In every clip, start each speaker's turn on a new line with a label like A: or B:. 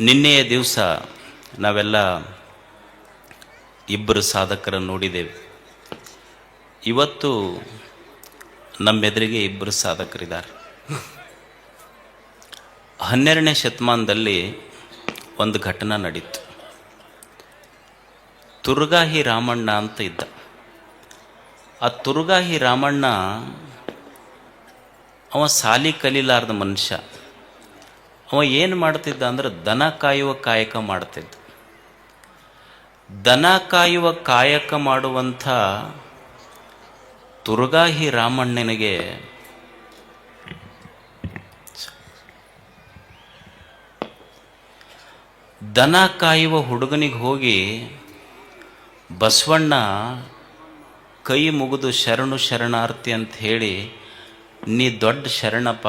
A: ನಿನ್ನೆಯ ದಿವಸ ನಾವೆಲ್ಲ ಇಬ್ಬರು ಸಾಧಕರನ್ನು ನೋಡಿದ್ದೇವೆ. ಇವತ್ತು ನಮ್ಮೆದುರಿಗೆ ಇಬ್ಬರು ಸಾಧಕರಿದ್ದಾರೆ. ಹನ್ನೆರಡನೇ ಶತಮಾನದಲ್ಲಿ ಒಂದು ಘಟನೆ ನಡೀತು. ತುರ್ಗಾಹಿ ರಾಮಣ್ಣ ಅಂತ ಇದ್ದ. ಆ ತುರ್ಗಾಹಿ ರಾಮಣ್ಣ, ಅವ ಸಾಲಿ ಕಲೀಲಾರ್ದ ಮನುಷ್ಯ. ಅವ ಏನು ಮಾಡ್ತಿದ್ದ ಅಂದ್ರೆ ದನ ಕಾಯುವ ಕಾಯಕ ಮಾಡ್ತಿದ್ದ. ದನ ಕಾಯುವ ಕಾಯಕ ಮಾಡುವಂಥ ತುರ್ಗಾಹಿ ರಾಮಣ್ಣನಿಗೆ ದನ ಕಾಯುವ ಹುಡುಗನಿಗೆ ಹೋಗಿ ಬಸವಣ್ಣ ಕೈ ಮುಗಿದು ಶರಣು ಶರಣಾರ್ಥಿ ಅಂತ ಹೇಳಿ, ನೀ ದೊಡ್ಡ ಶರಣಪ್ಪ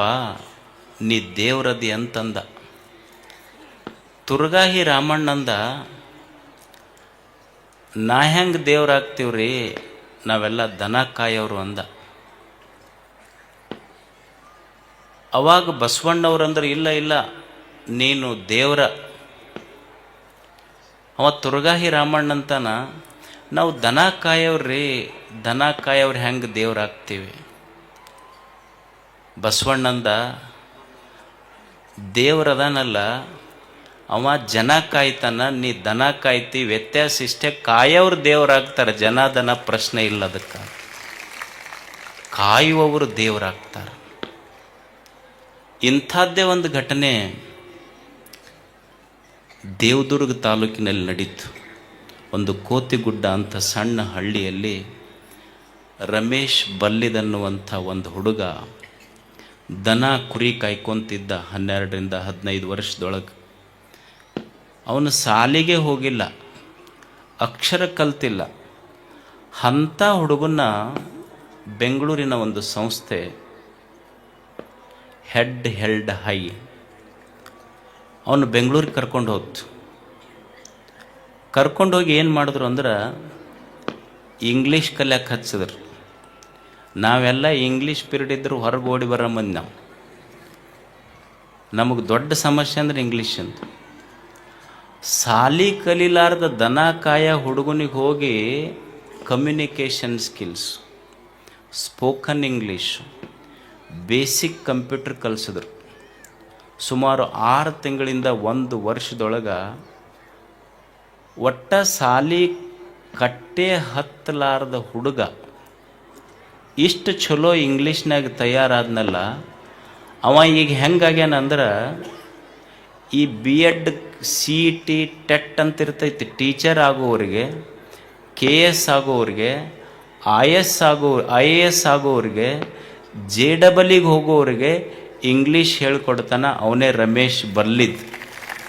A: ನೀ ದೇವ್ರದಿ ಅಂತಂದ. ತುರ್ಗಾಹಿ ರಾಮಣ್ಣಂದ, ನಾ ಹೆಂಗೆ ದೇವ್ರಾಗ್ತೀವ್ರಿ ನಾವೆಲ್ಲ ದನ ಕಾಯೋರು ಅಂದ. ಅವಾಗ ಬಸವಣ್ಣವ್ರಂದ್ರೆ, ಇಲ್ಲ ಇಲ್ಲ, ನೀನು ದೇವ್ರ. ಅವ ತುರ್ಗಾಹಿ ರಾಮಣ್ಣಂತನ, ನಾವು ದನ ಕಾಯವ್ರಿ ದನ ಕಾಯವ್ರು ಹೆಂಗೆ ದೇವ್ರಾಗ್ತೀವಿ ಬಸವಣ್ಣಂದ ದೇವ್ರದನಲ್ಲ, ಅವ ಜನ ಕಾಯ್ತಾನ, ನೀ ದನ ಕಾಯ್ತಿ, ವ್ಯತ್ಯಾಸ ಇಷ್ಟೇ ಕಾಯೋರು ದೇವರಾಗ್ತಾರೆ. ಜನ ದನ ಪ್ರಶ್ನೆ ಇಲ್ಲ ಅದಕ್ಕೆ. ಕಾಯುವವರು ದೇವರಾಗ್ತಾರೆ. ಇಂಥದ್ದೇ ಒಂದು ಘಟನೆ ದೇವದುರ್ಗ ತಾಲೂಕಿನಲ್ಲಿ ನಡೀತು. ಒಂದು ಕೋತಿಗುಡ್ಡ ಅಂತ ಸಣ್ಣ ಹಳ್ಳಿಯಲ್ಲಿ ರಮೇಶ್ ಬಲ್ಲಿದನ್ನುವಂಥ ಒಂದು ಹುಡುಗ ದನ ಕುರಿ ಕಾಯ್ಕೊಂತಿದ್ದ ಹನ್ನೆರಡರಿಂದ ಹದಿನೈದು ವರ್ಷದೊಳಗೆ. ಅವನು ಸಾಲಿಗೆ ಹೋಗಿಲ್ಲ, ಅಕ್ಷರ ಕಲ್ತಿಲ್ಲ. ಅಂಥ ಹುಡುಗನ್ನ ಬೆಂಗಳೂರಿನ ಒಂದು ಸಂಸ್ಥೆ, ಹೆಡ್ ಹೆಲ್ಡ್ ಹೈ. ಅವನು ಬೆಂಗಳೂರಿಗೆ ಕರ್ಕೊಂಡು ಹೋಗ್ತು. ಕರ್ಕೊಂಡೋಗಿ ಏನು ಮಾಡಿದ್ರು ಅಂದ್ರೆ ಇಂಗ್ಲೀಷ್ ಕಲಿಯಕ್ಕೆ ಹಚ್ಚಿದ್ರು. ನಾವೆಲ್ಲ ಇಂಗ್ಲೀಷ್ ಪೀರಿಯಡ್ ಇದ್ದರೂ ಹೊರಗೆ ಓಡಿ ಬರೋ ಮಂದಿ ನಾವು. ನಮಗೆ ದೊಡ್ಡ ಸಮಸ್ಯೆ ಅಂದ್ರೆ ಇಂಗ್ಲೀಷ್ ಅಂತ. ಸಾಲಿ ಕಲೀಲಾರ್ದ ದನ ಕಾಯ ಹುಡುಗನಿಗೆ ಹೋಗಿ communication skills spoken English basic computer ಕಲಿಸಿದ್ರು. ಸುಮಾರು ಆರು ತಿಂಗಳಿಂದ ಒಂದು ವರ್ಷದೊಳಗೆ ಒಟ್ಟ ಸಾಲಿ ಕಟ್ಟೆ ಹತ್ತಲಾರದ ಹುಡುಗ ಇಷ್ಟು ಚಲೋ ಇಂಗ್ಲೀಷ್ನಾಗ ತಯಾರಾದ್ನಲ್ಲ, ಅವ ಈಗ ಹೆಂಗಾಗ್ಯಾನಂದ್ರೆ ಈ B Ed C T TET ಅಂತ ಇರ್ತೈತಿ ಟೀಚರ್ ಆಗೋವ್ರಿಗೆ ಕೆ ಎಸ್ ಆಗೋವ್ರಿಗೆ ಐ ಎಸ್ ಆಗೋ ಐ ಎ ಎಸ್ ಆಗೋವ್ರಿಗೆ ಜೆ ಡಬಲಿಗೆ ಹೋಗೋವ್ರಿಗೆ ಇಂಗ್ಲೀಷ್ ಹೇಳ್ಕೊಡ್ತಾನ ಅವನೇ ರಮೇಶ್ ಬರ್ಲಿದ್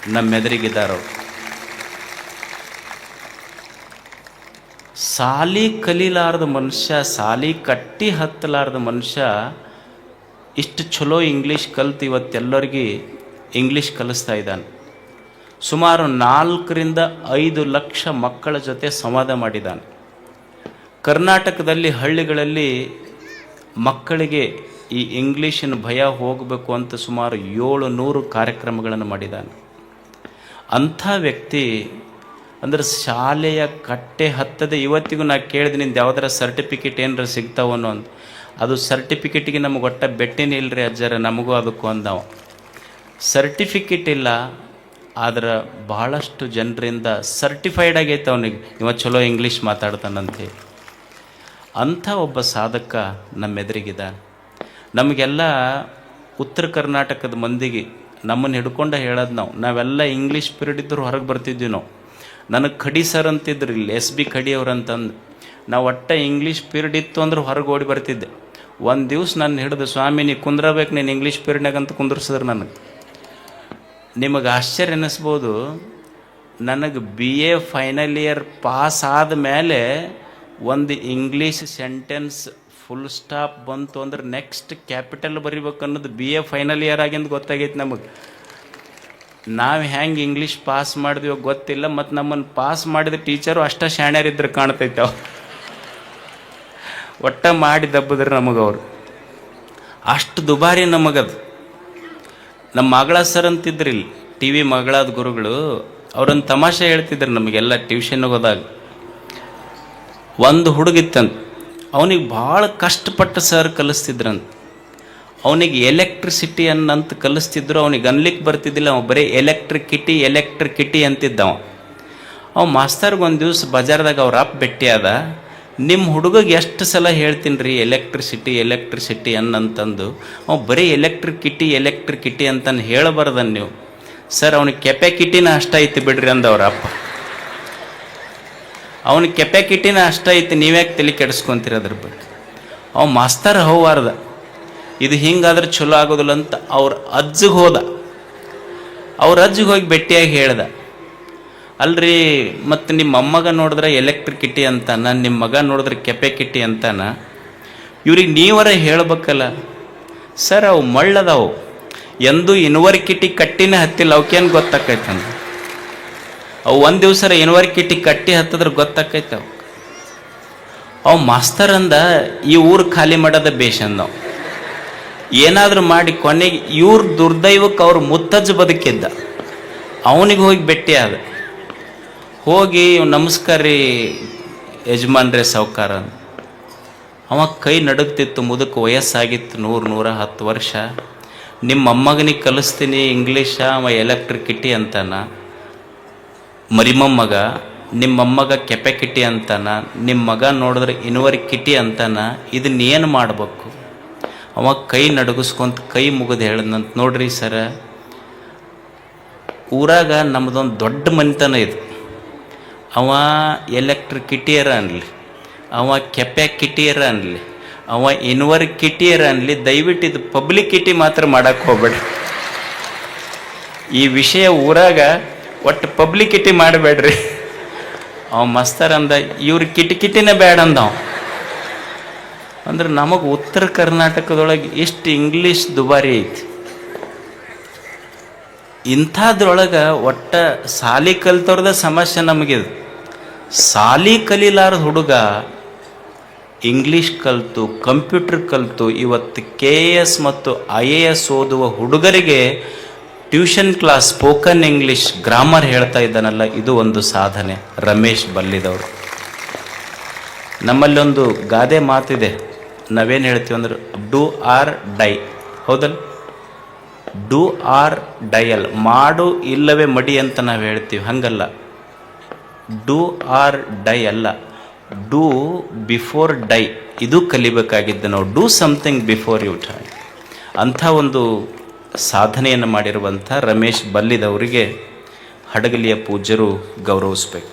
A: ನಮ್ಮ ಸಾಲಿ ಕಲೀಲಾರ್ದ ಮನುಷ್ಯ, ಸಾಲಿ ಕಟ್ಟಿ ಹತ್ತಲಾರ್ದ ಮನುಷ್ಯ, ಇಷ್ಟು ಚಲೋ ಇಂಗ್ಲೀಷ್ ಕಲ್ತು ಇವತ್ತೆಲ್ಲರಿಗೆ ಇಂಗ್ಲೀಷ್ ಕಲಿಸ್ತಾ ಇದ್ದಾನೆ ಸುಮಾರು ನಾಲ್ಕರಿಂದ ಐದು ಲಕ್ಷ ಮಕ್ಕಳ ಜೊತೆ ಸಂವಾದ ಮಾಡಿದ್ದಾನೆ ಕರ್ನಾಟಕದಲ್ಲಿ ಹಳ್ಳಿಗಳಲ್ಲಿ ಮಕ್ಕಳಿಗೆ ಈ ಇಂಗ್ಲೀಷಿನ ಭಯ ಹೋಗಬೇಕು ಅಂತ ಸುಮಾರು ಏಳು ನೂರು ಕಾರ್ಯಕ್ರಮಗಳನ್ನು ಮಾಡಿದ್ದಾನೆ ಅಂಥ ವ್ಯಕ್ತಿ ಅಂದ್ರೆ ಶಾಲೆಯ ಕಟ್ಟೆ ಹತ್ತದೆ ಇವತ್ತಿಗೂ ನಾ ಕೇಳಿದೆ ನಿಂದು ಯಾವ್ದಾರ ಸರ್ಟಿಫಿಕೇಟ್ ಏನಾರ ಸಿಗ್ತಾವನು ಅಂತ ಅದು ಸರ್ಟಿಫಿಕೇಟಿಗೆ ನಮಗೆ ಒಟ್ಟ ಬೆಟ್ಟಿನೇ ಇಲ್ಲರಿ ಅಜ್ಜರ, ನಮಗೂ ಅದಕ್ಕೂ ಅಂದವ. ಸರ್ಟಿಫಿಕೇಟ್ ಇಲ್ಲ, ಆದ್ರೆ ಬಹಳಷ್ಟು ಜನರಿಂದ ಸರ್ಟಿಫೈಡ್ ಆಗೈತೆ ಅವನಿಗೆ. ಇವ ಚಲೋ ಇಂಗ್ಲೀಷ್ ಮಾತಾಡ್ತಾನಂತೆ. ಅಂಥ ಒಬ್ಬ ಸಾಧಕ ನಮ್ಮ ಎದುರಿಗಿದ್ದಾನೆ ನಮಗೆಲ್ಲ ಉತ್ತರ ಕರ್ನಾಟಕದ ಮಂದಿಗೆ ನಮ್ಮನ್ನು ಹಿಡ್ಕೊಂಡ ಹೇಳೋದು ನಾವು. ನಾವೆಲ್ಲ ಇಂಗ್ಲೀಷ್ ಪೀರಿಯಡ್ ಇದ್ದರೂ ಹೊರಗೆ ಬರ್ತಿದ್ವಿ ನಾವು. ನನಗೆ ಖಡಿ ಸರ್ ಅಂತಿದ್ರು ಇಲ್ಲಿ, ಎಸ್ ಬಿ ಖಡಿ ಅಂತಂದು. ನಾವು ಒಟ್ಟ ಇಂಗ್ಲೀಷ್ ಪೀರಿಯಡ್ ಇತ್ತು ಅಂದ್ರೆ ಹೊರಗೆ ಓಡಿ ಬರ್ತಿದ್ದೆ. ಒಂದು ದಿವ್ಸ ನಾನು ಹಿಡಿದು, ಸ್ವಾಮಿ, ನೀ ಕುಂದ್ರಬೇಕು, ನೀನು ಇಂಗ್ಲೀಷ್ ಪೀರಿಯಡ್ನಾಗ ಅಂತ ಕುಂದ್ರಸಿದ್ರು ನನಗೆ. ನಿಮಗೆ ಆಶ್ಚರ್ಯ ಅನ್ನಿಸ್ಬೋದು ನನಗೆ B A final year pass ಆದ ಮೇಲೆ ಒಂದು ಇಂಗ್ಲೀಷ್ ಸೆಂಟೆನ್ಸ್ ಫುಲ್ ಸ್ಟಾಪ್ ಬಂತು ಅಂದ್ರೆ ನೆಕ್ಸ್ಟ್ ಕ್ಯಾಪಿಟಲ್ ಬರಿಬೇಕು ಅನ್ನೋದು ಬಿ ಎ ಫೈನಲ್ ಇಯರ್ ಆಗಿಂದ ಗೊತ್ತಾಗೈತೆ ನಮಗೆ. ನಾವು ಹೆಂಗೆ ಇಂಗ್ಲೀಷ್ ಪಾಸ್ ಮಾಡಿದ್ವೋ ಗೊತ್ತಿಲ್ಲ ಮತ್ತು ನಮ್ಮನ್ನು ಪಾಸ್ ಮಾಡಿದ ಟೀಚರು ಅಷ್ಟ ಶಾಣ್ಯರಿದ್ರೆ ಕಾಣ್ತೈತೆ ಅವ್ರು ಒಟ್ಟ ಮಾಡಿ ದಬ್ಬದ್ರ ನಮಗವ್ರು ಅಷ್ಟು ದುಬಾರಿ ನಮಗದು. ನಮ್ಮ ಮಗಳ ಸರ್ ಅಂತಿದ್ರಿ ಟಿ ವಿ ಮಗಳಾದ ಗುರುಗಳು ಅವ್ರೊಂದು ತಮಾಷೆ ಹೇಳ್ತಿದ್ರು ನಮಗೆಲ್ಲ ಟ್ಯೂಷನ್ಗೆ ಹೋದಾಗ. ಒಂದು ಹುಡುಗಿತ್ತಂತ, ಅವನಿಗೆ ಭಾಳ ಕಷ್ಟಪಟ್ಟು ಸರ್ ಕಲಿಸ್ತಿದ್ರಂತ. ಅವನಿಗೆ ಎಲೆಕ್ಟ್ರಿಸಿಟಿ ಅನ್ನಂತ ಕಲಿಸ್ತಿದ್ರು, ಅವನಿಗೆ ಅನ್ಲಿಕ್ಕೆ ಬರ್ತಿದ್ದಿಲ್ಲ, ಅವ ಬರೀ ಎಲೆಕ್ಟ್ರಿಕಿಟಿ ಎಲೆಕ್ಟ್ರಿಕಿಟಿ ಅಂತಿದ್ದವ. ಅವ ಮಾಸ್ತರ್ಗೆ ಒಂದು ದಿವ್ಸ ಬಜಾರ್ದಾಗ ಅವ್ರ ಅಪ್ಪ ಭೇಟಿ ಅದ ನಿಮ್ಮ ಹುಡುಗಗೆ ಎಷ್ಟು ಸಲ ಹೇಳ್ತೀನಿ ರೀ ಎಲೆಕ್ಟ್ರಿಸಿಟಿ ಎಲೆಕ್ಟ್ರಿಸಿಟಿ ಅನ್ನಂತಂದು? ಅವ ಬರೀ ಎಲೆಕ್ಟ್ರಿಕಿಟಿ ಎಲೆಕ್ಟ್ರಿಕಿಟಿ ಅಂತಂದು ಹೇಳಬಾರ್ದನ್ ನೀವು. ಸರ್, ಅವನಿಗೆ ಕೆಪ್ಯಾಕಿಟಿನ ಅಷ್ಟ ಐತಿ ಬಿಡ್ರಿ ಅಂದ ಅವ್ರ ಅಪ್ಪ. ಅವನಿಗೆ ಕೆಪ್ಯಾಕಿಟಿನ ಅಷ್ಟ ಐತಿ, ನೀವ್ಯಾಕೆ ತಲೆ ಕೆಡಿಸ್ಕೊಂತೀರ ಅದ್ರ ಬಗ್ಗೆ? ಅವ ಮಾಸ್ತರ್ ಹೋವಾರ್ದ ಇದು ಹಿಂಗಾದ್ರೆ ಚಲೋ ಆಗೋದಿಲ್ಲ ಅಂತ ಅವ್ರ ಅಜ್ಜಿಗೆ ಹೋದ. ಅವ್ರ ಅಜ್ಜಿಗೆ ಹೋಗಿ ಭೇಟಿಯಾಗಿ ಹೇಳ್ದ. ಅಲ್ರಿ, ಮತ್ತು ನಿಮ್ಮ ಅಮ್ಮಗ ನೋಡಿದ್ರೆ ಎಲೆಕ್ಟ್ರಿಕಿಟಿ ಅಂತಾನ, ನಿಮ್ಮ ಮಗ ನೋಡಿದ್ರೆ ಕೆಪಾಕಿಟಿ ಅಂತಾನ. ಇವ್ರಿಗೆ ನೀವರ ಹೇಳ್ಬೇಕಲ್ಲ. ಸರ್, ಅವು ಮಳ್ಳದವು. ಎಂದು ಇನ್ವರ್ಕಿಟಿ ಕಟ್ಟಿನೇ ಹತ್ತಿಲ್ಲ ಅವಕ್ಕೇನು ಗೊತ್ತಾಕೈತಂದ ಅವು ಒಂದು ದಿವ್ಸ ಇನ್ವರ್ಕಿಟಿ ಕಟ್ಟಿ ಹತ್ತಿದ್ರೆ ಗೊತ್ತಾಕೈತೆ ಅವು ಅವು ಮಾಸ್ತರ್ ಅಂದ, ಈ ಊರು ಖಾಲಿ ಮಾಡೋದ ಬೇಷಂದ ನಾವು ಏನಾದರೂ ಮಾಡಿ ಕೊನೆಗೆ ಇವ್ರ ದುರ್ದೈವಕ್ಕೆ ಅವ್ರ ಮುತ್ತಜ್ಜ ಬದುಕಿದ್ದ. ಅವನಿಗೆ ಹೋಗಿ ಭೇಟಿ ಆದ. ಹೋಗಿ ನಮಸ್ಕಾರ ರೀ ಯಜಮಾನ್ರೇ ಸಾವುಕಾರ. ಅವ ಕೈ ನಡುಗ್ತಿತ್ತು, ಮುದುಕ ವಯಸ್ಸಾಗಿತ್ತು ನೂರು, ನೂರ ಹತ್ತು ವರ್ಷ. ನಿಮ್ಮ ಅಮ್ಮಗನಿಗೆ ಕಲಿಸ್ತೀನಿ ಇಂಗ್ಲೀಷ, ಅವ ಎಲೆಕ್ಟ್ರಿಕಿಟಿ ಅಂತಾನ. ಮರಿಮಮ್ಮಗ, ನಿಮ್ಮ ಕೆಪೆ ಕಿಟಿ ಅಂತಾನ. ನಿಮ್ಮ ಮಗ ನೋಡಿದ್ರೆ ಇನ್ವರಿ ಕಿಟಿ ಅಂತಾನ. ಇದನ್ನ ಏನು ಮಾಡ್ಬೇಕು? ಅವ ಕೈ ನಡಗಿಸ್ಕೊಂತ ಕೈ ಮುಗಿದು ಹೇಳಿದಂತ ನೋಡ್ರಿ ಸರ, ಊರಾಗ ನಮ್ಮದೊಂದು ದೊಡ್ಡ ಮನೆತನ ಇದು. ಅವ ಎಲೆಕ್ಟ್ರಿಕಿಟಿಯರ ಅನ್ಲಿ, ಅವ ಕೆಪ್ಯಾಕಿಟಿಯರ ಅನ್ಲಿ, ಅವ ಇನ್ವರ್ ಕಿಟಿಯರ ಅನ್ಲಿ ದಯವಿಟ್ಟು ಇದು ಪಬ್ಲಿಕ್ ಕಿಟಿ ಮಾತ್ರ ಮಾಡಕ್ಕೆ ಹೋಗ್ಬೇಡ್ರಿ. ಈ ವಿಷಯ ಊರಾಗ ಒಟ್ಟು ಪಬ್ಲಿಕ್ ಕಿಟಿ ಮಾಡಬೇಡ್ರಿ. ಅವ ಮಸ್ತರ್ ಅಂದ, ಇವ್ರ ಕಿಟಿಕಿಟಿನೇ ಬೇಡ ಅಂದ ಅಂದ್ರೆ ನಮಗೆ ಉತ್ತರ ಕರ್ನಾಟಕದೊಳಗೆ ಎಷ್ಟು ಇಂಗ್ಲೀಷ್ ದುಬಾರಿ ಐತಿ. ಇಂಥದ್ರೊಳಗೆ ಒಟ್ಟ ಸಾಲಿ ಕಲ್ತವ್ರದ ಸಮಸ್ಯೆ ನಮಗಿದೆ. ಸಾಲಿ ಕಲೀಲಾರ್ದ ಹುಡುಗ ಇಂಗ್ಲೀಷ್ ಕಲಿತು ಕಂಪ್ಯೂಟರ್ ಕಲಿತು, ಇವತ್ತು ಕೆ ಎಸ್ ಮತ್ತು ಐ ಎ ಎಸ್ ಓದುವ ಹುಡುಗರಿಗೆ tuition class spoken English grammar ಹೇಳ್ತಾ ಇದ್ದಾನಲ್ಲ, ಇದು ಒಂದು ಸಾಧನೆ. ರಮೇಶ್ ಬಲ್ಲಿದವರು. ನಮ್ಮಲ್ಲೊಂದು ಗಾದೆ ಮಾತಿದೆ. ನಾವೇನು ಹೇಳ್ತೀವಿ ಅಂದ್ರೆ ಡೂ ಆರ್ ಡೈ ಹೌದಲ್ಲ? ಡೂ ಆರ್ ಡಯಲ್ ಮಾಡು ಇಲ್ಲವೇ ಮಡಿ ಅಂತ ನಾವು ಹೇಳ್ತೀವಿ. ಹಂಗಲ್ಲ. ಡೂ ಆರ್ ಡೈ ಅಲ್ಲ. ಡೂ ಬಿಫೋರ್ ಡೈ ಇದು ಕಲಿಬೇಕಾಗಿದ್ದು ನಾವು do something before you die ಅಂಥ ಒಂದು ಸಾಧನೆಯನ್ನು ಮಾಡಿರುವಂಥ ರಮೇಶ್ ಬಲ್ಲಿದವರಿಗೆ ಹಡಗಲಿಯ ಪೂಜ್ಯರು ಗೌರವಿಸ್ಬೇಕು.